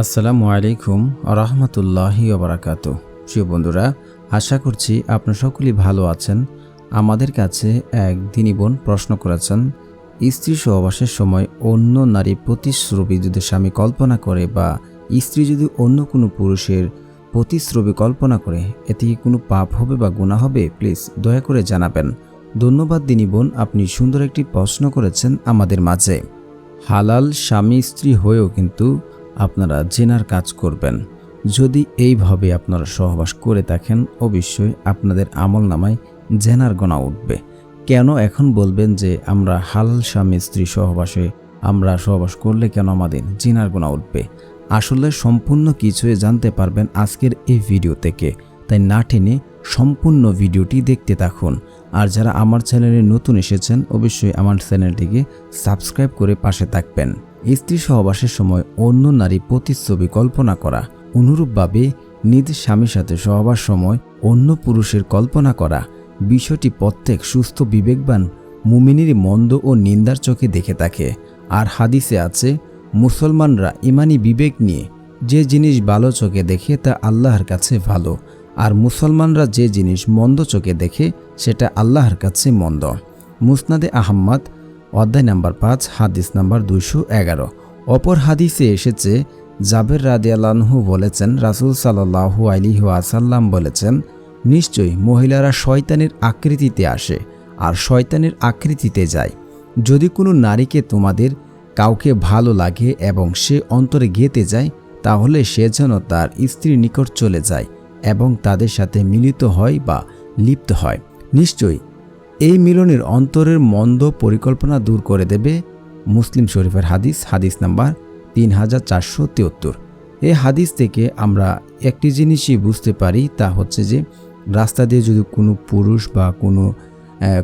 আসসালামু আলাইকুম রহমতুল্লাহি ওবরাকাত প্রিয় বন্ধুরা, আশা করছি আপনারা সকলেই ভালো আছেন। আমাদের কাছে এক দিনী বোন প্রশ্ন করেছেন, স্ত্রী সহবাসের সময় অন্য নারী প্রতিশ্রুবি যদি স্বামী কল্পনা করে বা স্ত্রী যদি অন্য কোনো পুরুষের প্রতিশ্রুবি কল্পনা করে, এতে কি কোনো পাপ হবে বা গুণা হবে? প্লিজ দয়া করে জানাবেন। ধন্যবাদ দিনী বোন, আপনি সুন্দর একটি প্রশ্ন করেছেন আমাদের মাঝে। হালাল স্বামী স্ত্রী হয়েও কিন্তু আপনারা জেনার কাজ করবেন। যদি এইভাবে আপনারা সহবাস করে থাকেন, অবশ্যই আপনাদের আমল নামায় জেনার গোনা উঠবে। কেন এখন বলবেন যে আমরা হালাল স্বামী স্ত্রী সহবাসে আমরা সহবাস করলে কেন আমাদের জেনার গোনা উঠবে? আসলে সম্পূর্ণ কিছুই জানতে পারবেন আজকের এই ভিডিও থেকে। তাই না টেনে সম্পূর্ণ ভিডিওটি দেখতে থাকুন। আর যারা আমার চ্যানেলে নতুন এসেছেন, অবশ্যই আমার চ্যানেলটিকে সাবস্ক্রাইব করে পাশে থাকবেন। স্ত্রী সহবাসের সময় অন্য নারী প্রতিচ্ছবি কল্পনা করা, অনুরূপভাবে নিজ স্বামীর সাথে সহবাস সময় অন্য পুরুষের কল্পনা করা। বিষয়টি প্রত্যেক সুস্থ, বিবেকবান মুমিনেরই মন্দ ও নিন্দার চোখে দেখে থাকে। আর হাদিসে আছে, মুসলমানরা ইমানি বিবেক নিয়ে যে জিনিস ভালো চোখে দেখে তা আল্লাহর কাছে ভালো, আর মুসলমানরা যে জিনিস মন্দ চোখে দেখে সেটা আল্লাহর কাছে মন্দ। মুসনাদে আহম্মদ অধ্যায় নাম্বার পাঁচ, হাদিস নাম্বার দুইশো এগারো। অপর হাদিসে এসেছে, জাবের রাদিয়ালানহু বলেছেন, রাসুল সাল্লাহু আলিহু আসাল্লাম বলেছেন, নিশ্চয়ই মহিলারা শয়তানের আকৃতিতে আসে আর শয়তানের আকৃতিতে যায়। যদি কোনো নারীকে তোমাদের কাউকে ভালো লাগে এবং সে অন্তরে গেতে যায়, তাহলে সে যেন তার স্ত্রীর নিকট চলে যায় এবং তাদের সাথে মিলিত হয় বা লিপ্ত হয়। নিশ্চয়ই এই মিলনের অন্তরের মন্দ পরিকল্পনা দূর করে দেবে মুসলিম শরীফের হাদিস হাদিস নাম্বার তিন হাজার চারশো তিয়াত্তর এই হাদিস থেকে আমরা একটি জিনিসই বুঝতে পারি, তা হচ্ছে যে রাস্তা দিয়ে যদি কোনো পুরুষ বা কোনো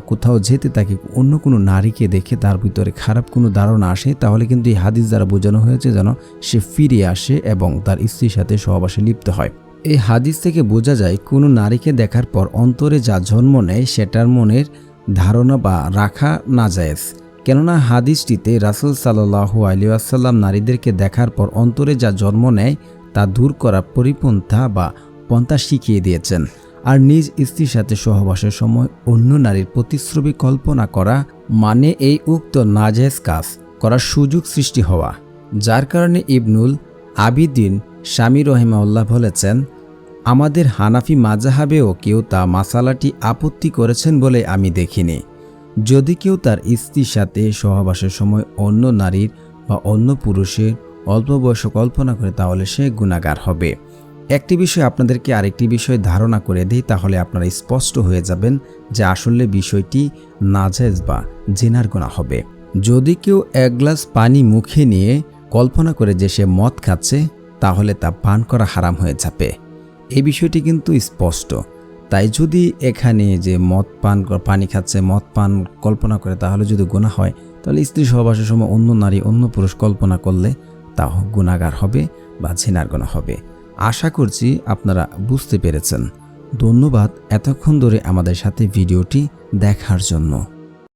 কোথাও যেতে তাকে অন্য কোনো নারীকে দেখে তার ভিতরে খারাপ কোনো ধারণা আসে, তাহলে কিন্তু এই হাদিস দ্বারা বোঝানো হয়েছে যেন সে ফিরে আসে এবং তার স্ত্রীর সাথে সহবাসে লিপ্ত হয়। এই হাদিস থেকে বোঝা যায় কোনো নারীকে দেখার পর অন্তরে যা জন্ম নেয় সেটার মনের ধারণা বা রাখা না যায়জ কেননা হাদিসটিতে রাসুল সাল্লাহু আলিয়াসাল্লাম নারীদেরকে দেখার পর অন্তরে যা জন্ম নেয়, তা দূর করা পরিপন্থা বা পন্থা শিখিয়ে দিয়েছেন। আর নিজ স্ত্রীর সাথে সহবাসের সময় অন্য নারীর প্রতিশ্রুতি কল্পনা করা মানে এই উক্ত নাজেজ কাজ করার সুযোগ সৃষ্টি হওয়া। যার কারণে ইবনুল আবিদিন স্বামী রহিমাউল্লাহ বলেছেন আমাদের হানাফি মাজাহাবেও কেউ তা মাসালাটি আপত্তি করেছেন বলে আমি দেখিনি। যদি কেউ তার স্ত্রীর সাথে সহবাসের সময় অন্য নারীর বা অন্য পুরুষের অল্প বয়স কল্পনা করে, তাহলে সে গুণাগার হবে। একটি বিষয় আপনাদেরকে আরেকটি বিষয় ধারণা করে দিই, তাহলে আপনারা স্পষ্ট হয়ে যাবেন যে আসলে বিষয়টি নাজায়জ বা জেনার গোনা হবে। যদি কেউ এক গ্লাস পানি মুখে নিয়ে কল্পনা করে যে সে মদ খাচ্ছে, তাহলে তা পান করা হারাম হয়ে যাবে। এই বিষয়টি কিন্তু স্পষ্ট। তাই যদি এখানে যে মদ পান পানি খাচ্ছে, মদ পান কল্পনা করে তাহলে যদি গুণা হয়, তাহলে স্ত্রী সহবাসের সময় অন্য নারী, অন্য পুরুষ কল্পনা করলে তা গুণাগার হবে বা ঝিনার গোনা হবে। আশা করছি আপনারা বুঝতে পেরেছেন। ধন্যবাদ এতক্ষণ ধরে আমাদের সাথে ভিডিওটি দেখার জন্য।